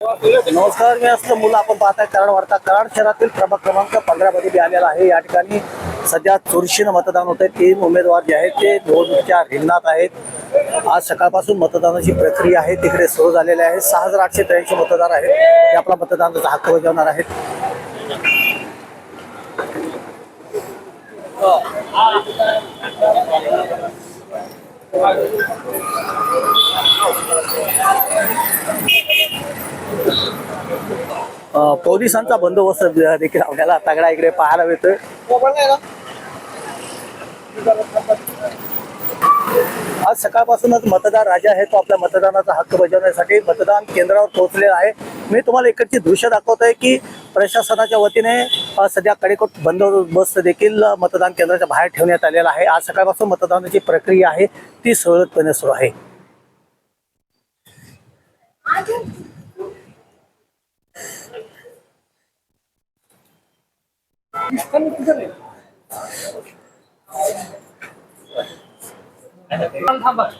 नमस्कार मी असलं मुलं आपण पाहताय कराड वार्ता. कराड शहरातील प्रभाग क्रमांक पंधरा मध्ये मी आलेला आहे. या ठिकाणी सध्या चुरशीनं मतदान होत आहे तीन उमेदवार जे आहेत ते निवडणुकीच्या रिंगणात आहेत. आज सकाळपासून मतदानाची प्रक्रिया आहे. तिकडे सुरू झालेली आहे. सहा हजार आठशे त्र्याऐंशी मतदार आहेत. ते आपला मतदानाचा हक्क बजावणार आहेत. पोलिसांचा बंदोबस्त देखील आपल्याला तगडा इकडे पाहायला मिळतोय. आज सकाळपासूनच मतदार राजा आहे तो आपल्या मतदानाचा हक्क बजावण्यासाठी मतदान केंद्रावर पोहोचलेला आहे. मी तुम्हाला इकडची दृश्य दाखवत आहे की प्रशासनाच्या वतीने सध्या कडेकोट बंदोबस्त देखील मतदान केंद्राच्या बाहेर ठेवण्यात आलेला आहे. आज सकाळपासून मतदानाची प्रक्रिया आहे ती सुरळीतपणे सुरू आहे. 한번.